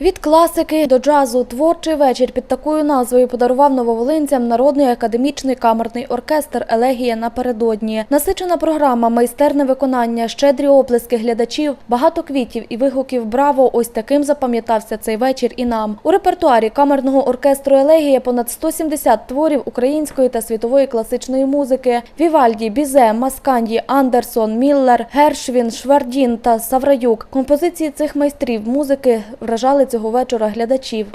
Від класики до джазу творчий вечір під такою назвою подарував нововолинцям народний академічний камерний оркестр Елегія напередодні. Насичена програма, майстерне виконання, щедрі оплески глядачів, багато квітів і вигуків Браво! Ось таким запам'ятався цей вечір і нам. У репертуарі камерного оркестру Елегія понад 170 творів української та світової класичної музики: Вівальді, Бізе, Масканді, Андерсон, Міллер, Гершвін, Швардін та Савраюк. Композиції цих майстрів музики вражали цього вечора глядачів.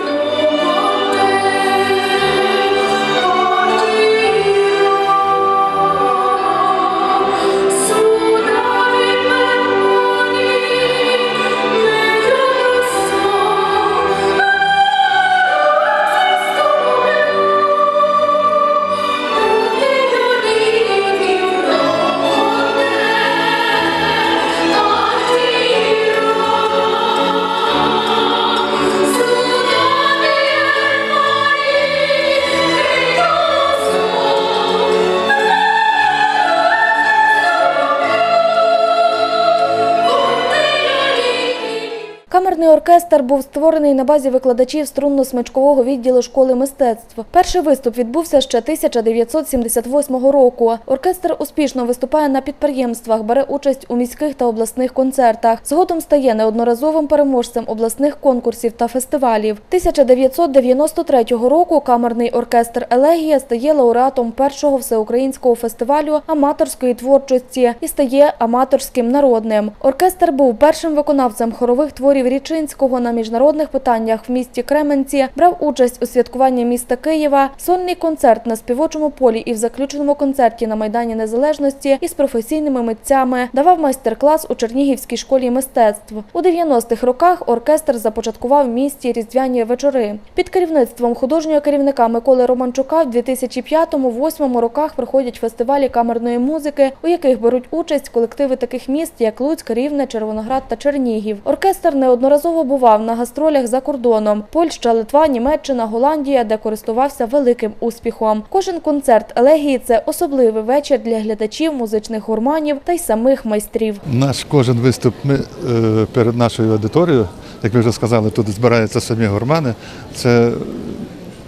Камерний оркестр був створений на базі викладачів струнно-смичкового відділу школи мистецтв. Перший виступ відбувся ще 1978 року. Оркестр успішно виступає на підприємствах, бере участь у міських та обласних концертах. Згодом стає неодноразовим переможцем обласних конкурсів та фестивалів. 1993 року камерний оркестр Елегія стає лауреатом першого всеукраїнського фестивалю аматорської творчості і стає аматорським народним. Оркестр був першим виконавцем хорових творів Річинського на міжнародних питаннях в місті Кременці, брав участь у святкуванні міста Києва, сольний концерт на співочому полі і в заключному концерті на Майдані Незалежності із професійними митцями, давав майстер-клас у Чернігівській школі мистецтв. У 90-х роках оркестр започаткував в місті різдвяні вечори. Під керівництвом художнього керівника Миколи Романчука в 2005-2008 роках проходять фестивалі камерної музики, у яких беруть участь колективи таких міст, як Луцьк, Рівне, Червоноград та Чернігів. Оркестр неодноразово бував на гастролях за кордоном: Польща, Литва, Німеччина, Голландія, де користувався великим успіхом. Кожен концерт елегії це особливий вечір для глядачів, музичних гурманів та й самих майстрів. Наш кожен виступ ми е, перед нашою аудиторією, як ви вже сказали, тут збираються самі гурмани. Це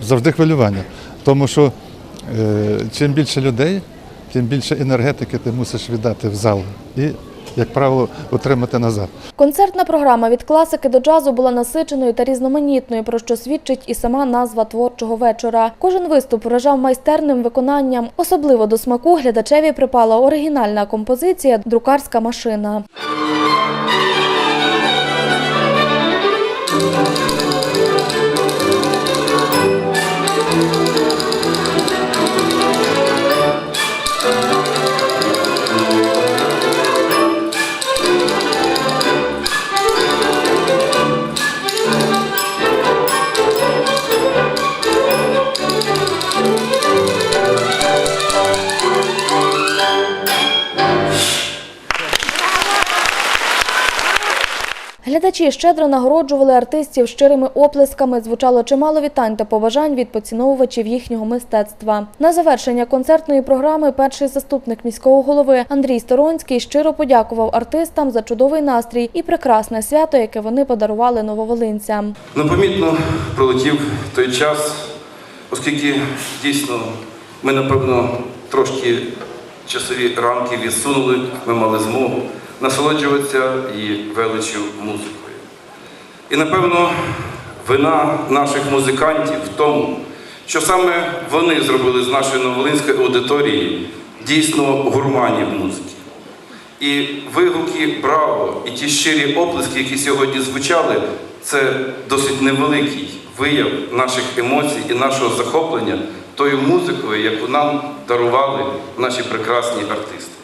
завжди хвилювання. Тому що е, чим більше людей, тим більше енергетики ти мусиш віддати в зал і, як правило, отримати назад. Концертна програма від класики до джазу була насиченою та різноманітною, про що свідчить і сама назва творчого вечора. Кожен виступ вражав майстерним виконанням. Особливо до смаку глядачеві припала оригінальна композиція Друкарська машина. Глядачі щедро нагороджували артистів щирими оплесками. Звучало чимало вітань та побажань від поціновувачів їхнього мистецтва. На завершення концертної програми перший заступник міського голови Андрій Сторонський щиро подякував артистам за чудовий настрій і прекрасне свято, яке вони подарували нововолинцям. Непомітно пролетів той час, оскільки дійсно ми, напевно, трошки часові рамки відсунули, ми мали змогу насолоджуватися і величю музикою. І, напевно, вина наших музикантів в тому, що саме вони зробили з нашої новолинської аудиторії дійсно гурманів музики. І вигуки браво, і ті щирі оплески, які сьогодні звучали, це досить невеликий вияв наших емоцій і нашого захоплення тою музикою, яку нам дарували наші прекрасні артисти.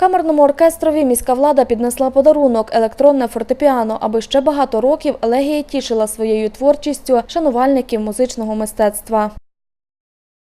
Камерному оркестрові міська влада піднесла подарунок електронне фортепіано, аби ще багато років елегія тішила своєю творчістю шанувальників музичного мистецтва.